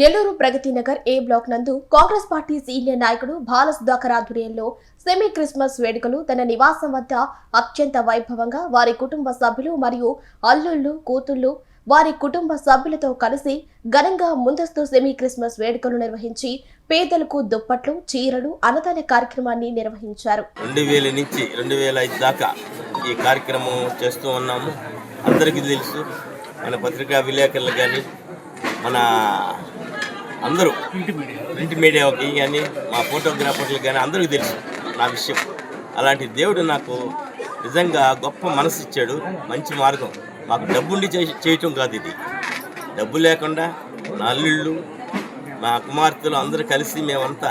Nellore Pragathi Nagar A block నందు Congress party senior నాయకుడు బాల సుధాకర్ ఆధ్వర్యంలో సెమీ క్రిస్మస్ వేడుకలు తన నివాసం వద్ద అత్యంత వైభవంగా వారి కుటుంబ సభ్యులు మరియు అల్లుళ్ళు కూతుళ్ళు వారి కుటుంబ సభ్యులతో కలిసి ఘనంగా ముందస్తు సెమీ క్రిస్మస్ వేడుకలు నిర్వహించి పేదలకు దుప్పట్లు చీరలు అన్నదాన కార్యక్రమాన్ని నిర్వహించారు. రెండు వేల నుంచి రెండు వేల ఐదు దాకా ఈ కార్యక్రమం చేస్తూ ఉన్నాము. అందరికీ తెలుసు మన పత్రికా విలేకరులు కానీ మన అందరూ. ప్రింట్ మీడియాకి కానీ మా ఫోటోగ్రాఫర్లకు కానీ అందరికీ తెలుసు నా విషయం. అలాంటి దేవుడు నాకు నిజంగా గొప్ప మనసు ఇచ్చాడు. మంచి మార్గం. మాకు డబ్బుండి చేయటం కాదు ఇది. డబ్బు లేకుండా నా అల్లుళ్ళు మా కుమార్తెలు అందరూ కలిసి మేమంతా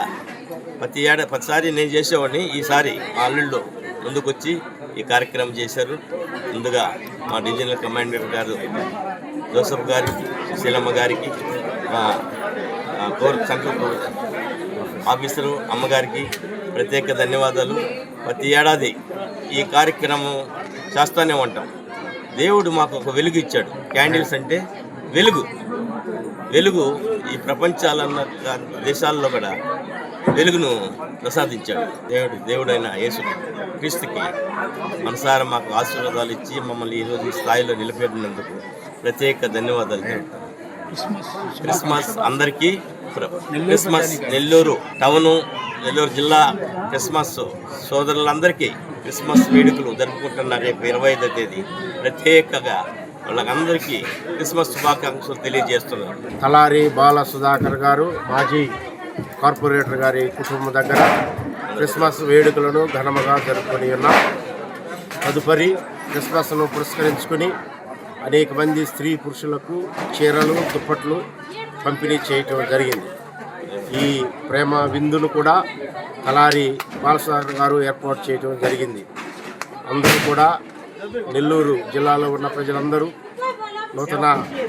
ప్రతి ఏడా ప్రతిసారి నేను చేసేవాడిని. ఈసారి మా అల్లుళ్ళు ముందుకొచ్చి ఈ కార్యక్రమం చేశారు. ముందుగా మా డివిజనల్ కమాండర్ గారు జోసఫ్ గారికి సుశీలమ్మ గారికి మా ఆ, కోర్ ఆఫీసరు అమ్మగారికి ప్రత్యేక ధన్యవాదాలు. ప్రతి ఏడాది ఈ కార్యక్రమం చేస్తూనే ఉంటాం. దేవుడు మాకు ఒక వెలుగు ఇచ్చాడు. క్యాండిల్స్ అంటే వెలుగు. వెలుగు ఈ ప్రపంచాలన్న దేశాల్లో కూడా వెలుగును ప్రసాదించాడు. దేవుడు దేవుడైన యేసు క్రీస్తుకి మనసారా మాకు ఆశీర్వాదాలు ఇచ్చి మమ్మల్ని ఈరోజు స్థాయిలో నిలబెట్టినందుకు ప్రత్యేక ధన్యవాదాలు. క్రిస్మస్ అందరికీ క్రిస్మస్ నెల్లూరు టౌను నెల్లూరు జిల్లా క్రిస్మస్ సోదరులందరికీ క్రిస్మస్ వేడుకలు జరుపుకుంటున్న రేపు ఇరవై ఐదో తేదీ. ప్రత్యేకంగా వాళ్ళకందరికీ క్రిస్మస్ శుభాకాంక్షలు తెలియజేస్తున్నారు తలారి బాల సుధాకర్ గారు మాజీ కార్పొరేటర్ గారి కుటుంబం దగ్గర క్రిస్మస్ వేడుకలను ఘనముగా జరుపుకొని ఉన్నాం. తదుపరి క్రిస్మస్ను పురస్కరించుకుని అనేక మంది స్త్రీ పురుషులకు చీరలు దుప్పట్లు పంపిణీ చేయటం జరిగింది. ఈ ప్రేమ విందును కూడా తలారి బాలసాగర్ గారు ఏర్పాటు చేయటం జరిగింది. అందరూ కూడా నెల్లూరు జిల్లాలో ఉన్న ప్రజలందరూ నూతన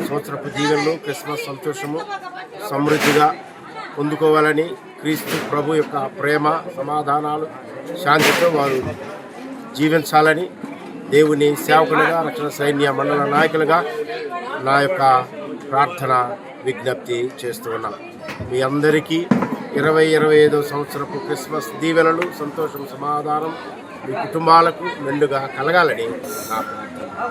సంవత్సరపు దీవెనలు క్రిస్మస్ సంతోషము సమృద్ధిగా పొందుకోవాలని క్రీస్తు ప్రభు యొక్క ప్రేమ సమాధానాలు శాంతితో వారు జీవించాలని దేవుని సేవకులుగా రక్షణ సైన్య మండల నాయకులుగా నా యొక్క ప్రార్థన విజ్ఞప్తి చేస్తూ మీ అందరికీ ఇరవై ఇరవై ఐదో సంవత్సరపు క్రిస్మస్ దీవెనలు సంతోషం సమాధానం మీ కుటుంబాలకు మెండుగా కలగాలని నా ప్రార్థన.